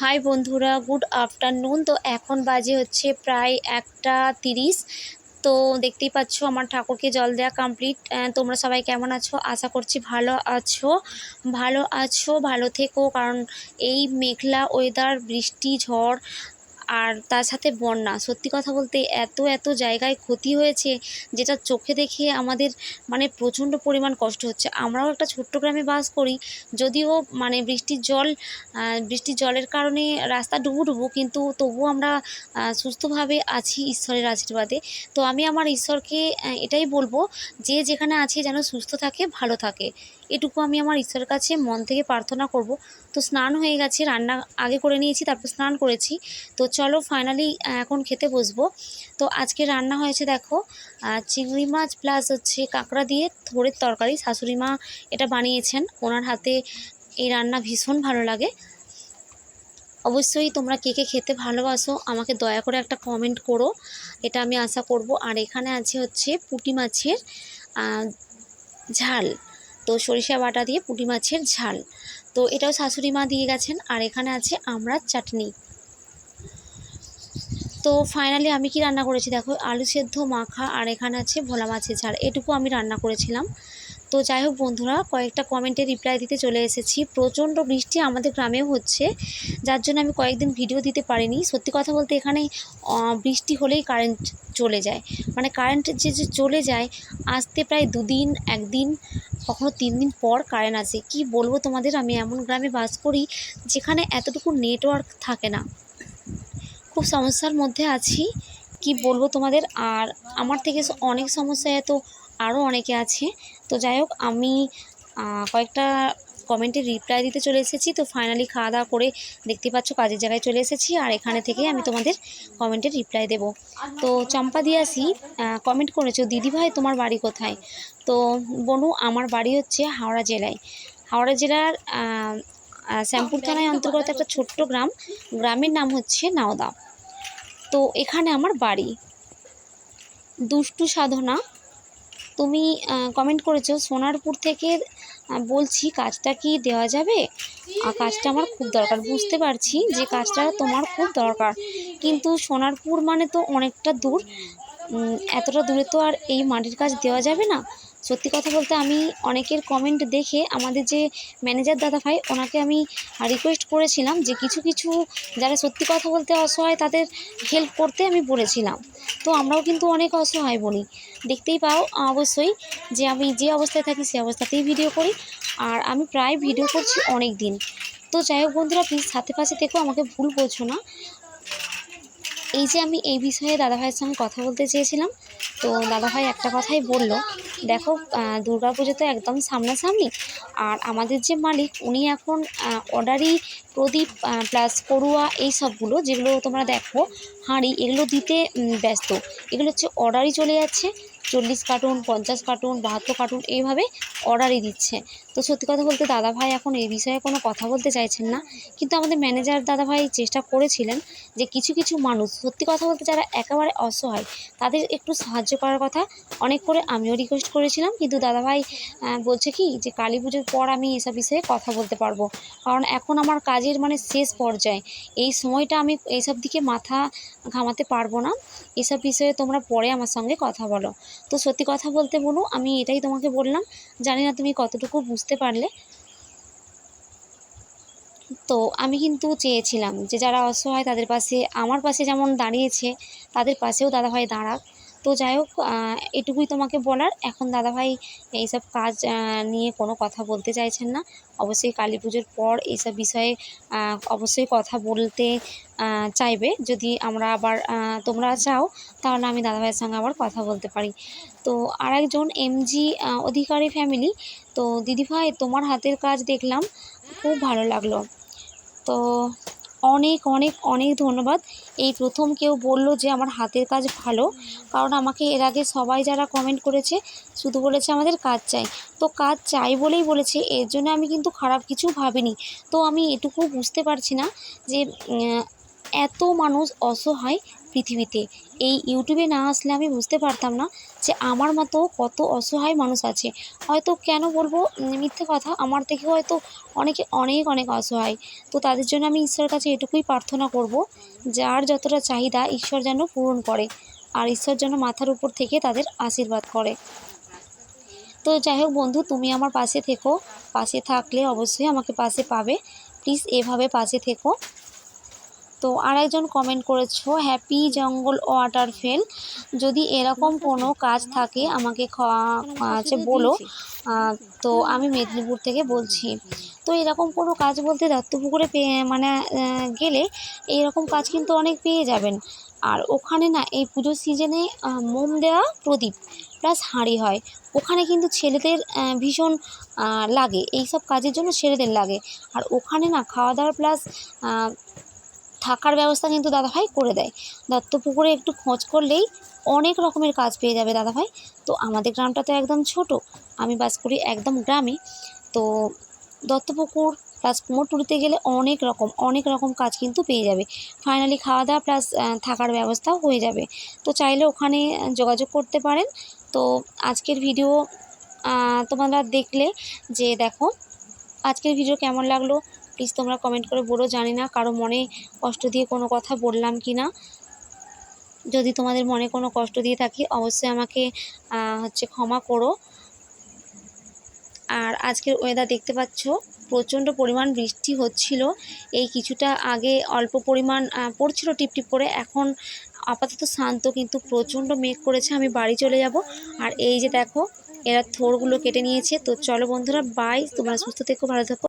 High বন্ধুরা, good afternoon. তো এখন বাজে হচ্ছে প্রায় একটা তিরিশ। তো দেখতেই পাচ্ছ আমার ঠাকুরকে জল দেওয়া কমপ্লিট তোমরা সবাই কেমন আছো? আশা করছি ভালো আছো। ভালো আছো, ভালো থেকো, কারণ এই মেঘলা ওয়েদার বৃষ্টি, ঝড় আর তার সাথে বন্যা। সত্যি কথা বলতে এত এত জায়গায় ক্ষতি হয়েছে যেটা চোখে দেখে আমাদের মানে প্রচণ্ড পরিমাণ কষ্ট হচ্ছে। আমরাও একটা ছোট্ট গ্রামে বাস করি, যদিও মানে বৃষ্টির জল বৃষ্টির জলের কারণে রাস্তা ডুবু ডুবু, কিন্তু তবুও আমরা সুস্থভাবে আছি ঈশ্বরের আশীর্বাদে। তো আমি আমার ঈশ্বরকে এটাই বলব যে যেখানে আছে যেন সুস্থ থাকে, ভালো থাকে। এটুকু আমি আমার ঈশ্বরের কাছে মন থেকে প্রার্থনা করব। তো স্নান হয়ে গেছে, রান্না আগে করে নিয়েছি, তারপর স্নান করেছি। তো চলো ফাইনালি এখন খেতে বসবো। তো আজকে রান্না হয়েছে দেখো চিংড়ি মাছ প্লাস হচ্ছে কাঁকড়া দিয়ে থোড়ের তরকারি। শাশুড়ি মা এটা বানিয়েছেন, ওনার হাতে এই রান্না ভীষণ ভালো লাগে। অবশ্যই তোমরা কে কে খেতে ভালোবাসো, আমাকে দয়া করে একটা কমেন্ট করো। এটা আমি আশা করব। আর এখানে আছে হচ্ছে পুঁটি মাছের ঝাল। তো সরিষা বাটা দিয়ে পুঁটি মাছের ঝাল। তো এটাও শাশুড়ি মা দিয়ে গেছেন। আর এখানে আছে আমড়ার চাটনি। তো ফাইনালি আমি কি রান্না করেছি? দেখো, আলু সেদ্ধ, মাখা, আর এখানে আছে ভোলা মাছের ঝাল। এটুকু আমি রান্না করেছিলাম। তো যাই হোক বন্ধুরা, কয়েকটা কমেন্টে রিপ্লাই দিতে চলে এসেছি। প্রচণ্ড বৃষ্টি আমাদের গ্রামেও হচ্ছে, যার জন্য আমি কয়েকদিন ভিডিও দিতে পারিনি। সত্যি কথা বলতে এখানে বৃষ্টি হলেই কারেন্ট চলে যায়। মানে কারেন্ট যে যে চলে যায়, আসতে প্রায় দুদিন, একদিন, কখনো তিন দিন পর কারেন্ট আসে। কি বলব তোমাদের? আমি এমন গ্রামে বাস করি, যেখানে এতটুকু নেটওয়ার্ক থাকে না। খুব সমস্যার মধ্যে আছি, কি বলব তোমাদের? আর আমার থেকে অনেক সমস্যায় তো আরও অনেকে আছে। তো যাই হোক, আমি কয়েকটা কমেন্টে রিপ্লাই দিতে চলে এসেছি। তো ফাইনালি খাওয়া দাওয়া করে দেখতে পাচ্ছ কাজের জায়গায় চলে এসেছি। আর এখানে থেকে আমি তোমাদের কমেন্টে রিপ্লাই দেব। তো চম্পা দিয়াসি কমেন্ট করেছ দিদি ভাই তোমার বাড়ি কোথায়? তো বনু, আমার বাড়ি হচ্ছে হাওড়া জেলায়। হাওড়া জেলার শ্যামপুর থানায় অন্তর্গত একটা ছোট্ট গ্রাম। গ্রামের নাম হচ্ছে নাওদা। তো এখানে আমার বাড়ি। দুষ্টু সাধনা। তুমি কমেন্ট করেছ, সোনারপুর থেকে বলছি কাজটা কি দেওয়া যাবে? কাজটা আমার খুব দরকার। বুঝতে পারছি যে কাজটা তোমার খুব দরকার। কিন্তু সোনারপুর মানে তো অনেকটা দূর। এতটা দূরে তো আর এই মাটির কাজ দেওয়া যাবে না। সত্যি কথা বলতে আমি অনেকের কমেন্ট দেখে আমাদের যে ম্যানেজার দাদা ভাই ওনাকে আমি রিকোয়েস্ট করেছিলাম যে কিছু কিছু যারা সত্যি কথা বলতে অসহায় তাদের হেল্প করতে আমি বলেছিলাম। তো আমরাও কিন্তু অনেক অসহায় বলি। দেখতেই পাও অবশ্যই যে আমি যে অবস্থায় থাকি সে অবস্থাতেই ভিডিও করি। আর আমি প্রায় ভিডিও করছি অনেক দিন তো যাই হোক বন্ধুরা প্লিজ সাথে পাশে থেকেও আমাকে ভুল বোঝো না। এই যে আমি এই বিষয়ে দাদাভাইয়ের সঙ্গে কথা বলতে চেয়েছিলাম তো দাদাভাই একটা কথাই বলল, দেখো পুজো তো একদম সামনাসামনি। আর আমাদের যে মালিক, উনি এখন অর্ডারই প্রদীপ প্লাস করুয়া এই সবগুলো যেগুলো তোমরা দেখো, হাঁড়ি, এগুলো দিতে ব্যস্ত। এগুলো হচ্ছে অর্ডারই চলে যাচ্ছে। চল্লিশ কার্টুন, পঞ্চাশ কার্টুন, বাহাত্তর কার্টুন এইভাবে অর্ডারই দিচ্ছে। তো সত্যি কথা বলতে দাদাভাই এখন এই বিষয়ে কোনো কথা বলতে চাইছেন না। কিন্তু আমাদের ম্যানেজার দাদাভাই চেষ্টা করেছিলেন যে কিছু কিছু মানুষ, সত্যি কথা বলতে যারা একেবারে অসহায়, তাদের একটু সাহায্য করার কথা অনেক করে আমিও রিকোয়েস্ট করেছিলাম। কিন্তু দাদাভাই বলছে কি যে কালী পুজোর পর আমি এসব বিষয়ে কথা বলতে পারব। কারণ এখন আমার কাজের মানে শেষ পর্যায়ে। এই সময়টা আমি এইসব দিকে মাথা ঘামাতে পারব না। এসব বিষয়ে তোমরা পরে আমার সঙ্গে কথা বলো। তো সত্যি কথা বলতে বলো আমি এটাই তোমাকে বললাম, জানি না তুমি কতটুকু বুঝতে পারলে। তো আমি কিন্তু চেয়েছিলাম যে যারা অসহায় তাদের পাশে, আমার পাশে যেমন দাঁড়িয়েছে, তাদের পাশেও দাদা ভাই দাঁড়াক। তো যাই হোক এটুকুই তোমাকে বলার। এখন দাদাভাই এইসব কাজ নিয়ে কোনো কথা বলতে চাইছেন না। অবশ্যই কালী পুজোর পর এইসব বিষয়ে অবশ্যই কথা বলতে চাইবে। যদি আমরা আবার তোমরা চাও, তাহলে আমি দাদাভাইয়ের সঙ্গে আবার কথা বলতে পারি। তো আর আরেকজন এমজি অধিকারী ফ্যামিলি তো দিদিভাই, তোমার হাতের কাজ দেখলাম, খুব ভালো লাগল। তো অনেক অনেক অনেক ধন্যবাদ। এই প্রথম কেউ বলল যে আমার হাতের কাজ ভালো, কারণ আমাকে এর আগে সবাই যারা কমেন্ট করেছে, শুধু বলেছে আমাদের কাজ চাই। তো কাজ চাই বলেই বলেছে, এর জন্য আমি কিন্তু খারাপ কিছু ভাবিনি। তো আমি এটুকু বুঝতে পারছি না যে এত মানুষ অসহায় পৃথিবীতে। এই ইউটিউবে না আসলে আমি বুঝতে পারতাম না যে আমার মতো কত অসহায় মানুষ আছে। হয়তো কেন বলব? মিথ্যে কথা, আমার থেকে হয়তো অনেকে অনেক অনেক অসহায়। তো তাদের জন্য আমি ঈশ্বরের কাছে এটুকুই প্রার্থনা করব, যার যতটা চাহিদা ঈশ্বর যেন পূরণ করে, আর ঈশ্বর যেন মাথার উপর থেকে তাদের আশীর্বাদ করে। তো যাই হোক বন্ধু, তুমি আমার পাশে থেকো। পাশে থাকলে অবশ্যই আমাকে পাশে পাবে। প্লিজ এভাবে পাশে থেকো। তো আর একজন কমেন্ট করেছ হ্যাপি জঙ্গল ওয়াটার ফেল যদি এরকম কোনো কাজ থাকে আমাকে আছে বলো। তো আমি মেদিনীপুর থেকে বলছি। তো এরকম কোনো কাজ বলতে দত্তপুকুরে পেয়ে মানে গেলে এইরকম কাজ কিন্তু অনেক পেয়ে যাবেন। আর ওখানে না এই পুজোর সিজনে মোম দেওয়া প্রদীপ প্লাস হাঁড়ি হয়। ওখানে কিন্তু ছেলেদের ভীষণ লাগে। এই সব কাজের জন্য ছেলেদের লাগে। আর ওখানে না খাওয়া দাওয়া প্লাস থাকার ব্যবস্থা কিন্তু দাদাভাই করে দেয়। দত্তপুকুরে একটু খোঁজ করলেই অনেক রকমের কাজ পেয়ে যাবে দাদাভাই। তো আমাদের গ্রামটা তো একদম ছোট, আমি বাস করি একদম গ্রামে। তো দত্তপুকুর প্লাস কুমোরটুলিতে গেলে অনেক রকম অনেক রকম কাজ কিন্তু পেয়ে যাবে। ফাইনালি খাওয়া দাওয়া প্লাস থাকার ব্যবস্থাও হয়ে যাবে। তো চাইলে ওখানে যোগাযোগ করতে পারেন। তো আজকের ভিডিও তোমরা দেখলে যে দেখো, আজকের ভিডিও কেমন লাগল? প্লিজ তোমরা কমেন্ট করে বলো, জানি না কারও মনে কষ্ট দিয়ে কোনো কথা বললাম কি না যদি তোমাদের মনে কোনো কষ্ট দিয়ে থাকি, অবশ্যই আমাকে হচ্ছে ক্ষমা করো। আর আজকের ওয়েদার দেখতে পাচ্ছ, প্রচণ্ড পরিমাণ বৃষ্টি হচ্ছিল। এই কিছুটা আগে অল্প পরিমাণ পড়ছিল টিপটিপ করে, এখন আপাতত শান্ত কিন্তু প্রচণ্ড মেঘ করেছে, আমি বাড়ি চলে যাব। আর এই যে দেখো, এরা থোরগুলো কেটে নিয়েছে। তো চলো বন্ধুরা বাই তোমরা সুস্থ থেকো, ভালো থেকো।